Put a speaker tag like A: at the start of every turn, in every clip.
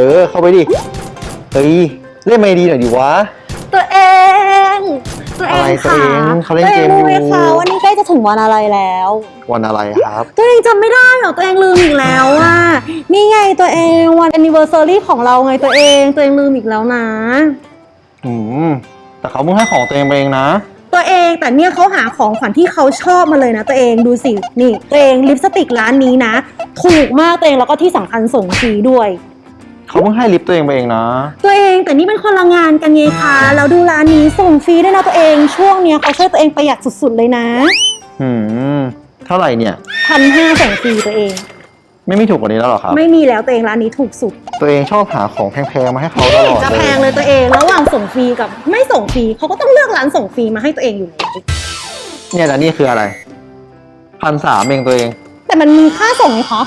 A: ออเข้าไปดิเฮ้ยเล่นไม่ดีหน่อยดิวะ
B: ตัวเอง ตัวเอ
A: อะไร
B: ง
A: ตัว
B: ค่ะ
A: เองเขาเล่นเกมอยู่
B: ตัวงรู้ไหมคะว่านี่ใกล้จะถึงวันอะไรแล้ว
A: วันอะไรครับ
B: ตัวเองจำไม่ได้เหรอตัวเองลืมอีกแล้วอะนี่ไงตัวเองวัน anniversary ของเราไงตัวเองตัวเองลืมอีกแล้วนะ
A: อืมแต่เขาเพิ่งให้ของตัวเองไปเองนะ
B: ตัวเองแต่เนี่ยเขาหาของขวัญที่เขาชอบมาเลยนะตัวเองดูสินี่ ตัวเองลิปสติกร้านนี้นะ ถูกมากตัวเองแล้วก็ที่สำคัญส่งฟรีด้วย
A: เขาเพิ่งให้ลิฟต์ตัวเองไปเองนะ
B: ตัวเองแต่นี่เป็นคนละงานกันไงคะแล้วดูร้านนี้ส่งฟรีด้วยนะตัวเอง ช่วงเนี้ยเขาช่วยตัวเองประหยัดสุดๆเลยนะ
A: อืม เท่าไหร่เนี่ย
B: พันห้าส่งฟรีตัวเอง
A: ไม่มีถูกกว่านี้แล้วเหรอครับ
B: ไม่มีแล้วตัวเองร้านนี้ถูกสุด
A: ตัวเองชอบหาของแพงๆมาให้เขาตลอด
B: จะ
A: เล
B: แพ
A: ย
B: งเลยตัวเองระหว่างส่งฟรีกับไม่ส่งฟรีเขาก็ต้องเลือกร้านส่งฟรีมาให้ตัวเองอยู่แล้ว
A: เนี่ยแต่นี่คืออะไรพันสามเองตัวเอง
B: แต่มันมีค่าส่งไหมคะ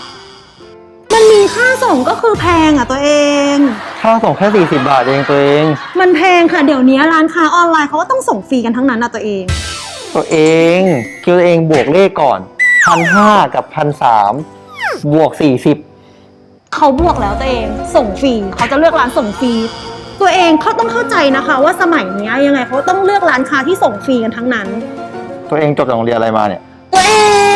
B: มันมีค่าส่งก็คือแพงอะตัวเอง
A: ค่าส่งแค่สี่สิบาทเองตัวเอง
B: มันแพงค่ะเดี๋ยวนี้ร้านค้าออนไลน์เขาก็ต้องส่งฟรีกันทั้งนั้นอะตัวเอง
A: ตัวเองคือตัวเองบวกเลขก่อนพันห้ากับพันสามบวกสี่สิบ
B: เขาบวกแล้วตัวเองส่งฟรีเขาจะเลือกร้านส่งฟรีตัวเองเขาต้องเข้าใจนะคะ ว่าสมัยเนี้ยยังไงเขาต้องเลือกร้านค้าที่ส่งฟรีกันทั้งนั้น
A: ตัวเองจบจากโรงเรียนอะไรมาเนี่ย
B: ตัวเอง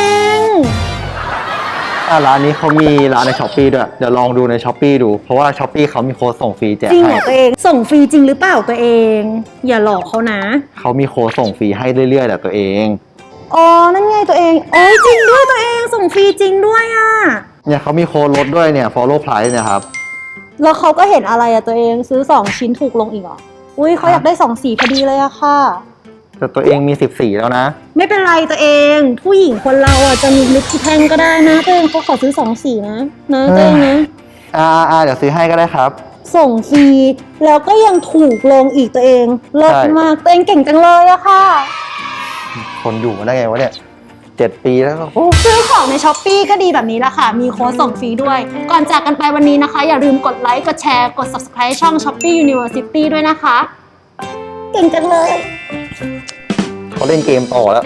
A: อะร้านนี้เขามีร้านในช้อปปีด้วย เดี๋ยวลองดูในช้อปปีดู เพราะว่าช้อปปีเขามีโค้ดส่งฟรีแจก
B: จริงเหร
A: ให้
B: อตัวเองส่งฟรีจริงหรือเปล่าตัวเอง อย่าหลอกเขานะ
A: เขามีโค้ดส่งฟรีให้เรื่อยๆแหละตัวเอง
B: อ๋อ นั่นไงตัวเองโอ้ยจริงด้วยตัวเองส่งฟรีจริงด้วยอะ
A: เนี่ยเขามีโค้ดลดด้วยเนี่ย follow price เนี่ยครับ
B: แล้วเขาก็เห็นอะไรอะตัวเองซื้อ 2 ชิ้นถูกลงอีกเหรอ อุ้ยเขาอยากได้ 2 สีพอดีเลยอะค่ะ
A: แต่ตัวเองมีสิบสี่แล้วนะ
B: ไม่เป็นไรตัวเอง ผู้หญิงคนเราอะจะมีลิปที่แท่งก็ได้นะตัวเองเขาขอซื้อ2สีนะนะตัวเองนะ
A: อ่าอ่าเดี๋ยวซื้อให้ก็ได้ครับ
B: ส่งฟรีแล้วก็ยังถูกลงอีกตัวเองเลิศ
A: ใช่
B: มากตัวเองเก่งจังเลยอะค่ะ
A: คนอยู่มาได้ไงวะเนี่ยเจ็ดปีแล้วก็โอ้
B: ซื้อของในช้อปปีก็ดีแบบนี้แหละค่ะ มีโค้ดส่งฟรีด้วย ก่อนจากกันไปวันนี้นะคะ อย่าลืมกดไลค์ กดแชร์ กด subscribe ช่อง Shopee University ด้วยนะคะ เก่งจังเลย
A: เขาเล่นเกมต่อแล้ว